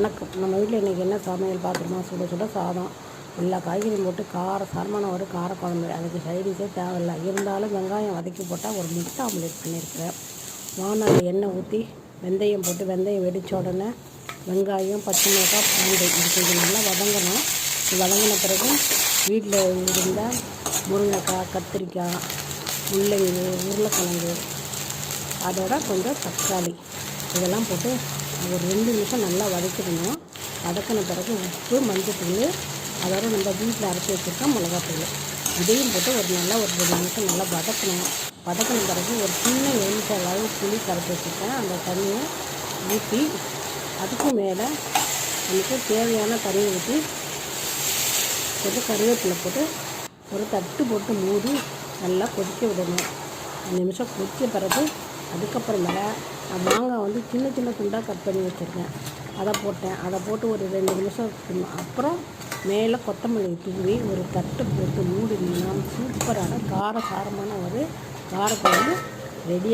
வணக்கம். நம்ம வீட்டில் இன்றைக்கி என்ன சமையல் பார்க்குறோமா சுட சுட சாதம் எல்லா காய்கறியும் போட்டு கார சரமான ஒரு காரக்குழம்பு அதுக்கு சைடிஷே தேவையில்லை. இருந்தாலும் வெங்காயம் வதக்கி போட்டால் ஒரு முட்டை ஆம்லேட் பண்ணியிருக்கிறேன் வானல் எண்ணெய் ஊற்றி வெந்தயம் போட்டு வெந்தயம் வெடித்த உடனே வெங்காயம் பச்சை மிளகாய் பூண்டு இது கொஞ்சம் நல்லா வதங்கணும். வதங்கின பிறகு வீட்டில் இருந்த முருங்கைக்காய் கத்திரிக்காய் முள்ளங்கி உருளைக்கிழங்கு அதோட கொஞ்சம் தக்காளி இதெல்லாம் போட்டு ஒரு ரெண்டு நிமிஷம் நல்லா வதக்கிடணும். வதக்கின பிறகு உப்பு மஞ்சத்தூள் அதோட நம்ம வீட்டில் அரைச்சி வச்சுருக்க மிளகாத்தூள். இதையும் போட்டு ஒரு நல்லா ஒரு ரெண்டு நிமிஷம் நல்லா வதக்கணும். வதக்கின பிறகு ஒரு சின்ன எலுமிச்சை அளவு புளி கரைச்சி வச்சுருக்கேன். அந்த தண்ணியை ஊற்றி அதுக்கு மேலே நமக்கு தேவையான தண்ணியை ஊற்றி போட்டு கருவேப்பிலை போட்டு ஒரு தட்டு போட்டு மூடி நல்லா கொதிக்க விடணும். அஞ்சு நிமிஷம் கொதிக்க பிறகு அதுக்கப்புறமேல நான் மாங்காய் வந்து சின்ன சின்ன துண்டாக கட் பண்ணி வச்சுருக்கேன் அதை போட்டேன் அதை போட்டு ஒரு ரெண்டு நிமிஷம் இருக்கணும். அப்புறம் மேலே கொத்தமல்லி தூவி ஒரு தட்டு போட்டு மூடினீங்கன்னா சூப்பரான கார சாரமான ஒரு காரக்குழம்பு ரெடி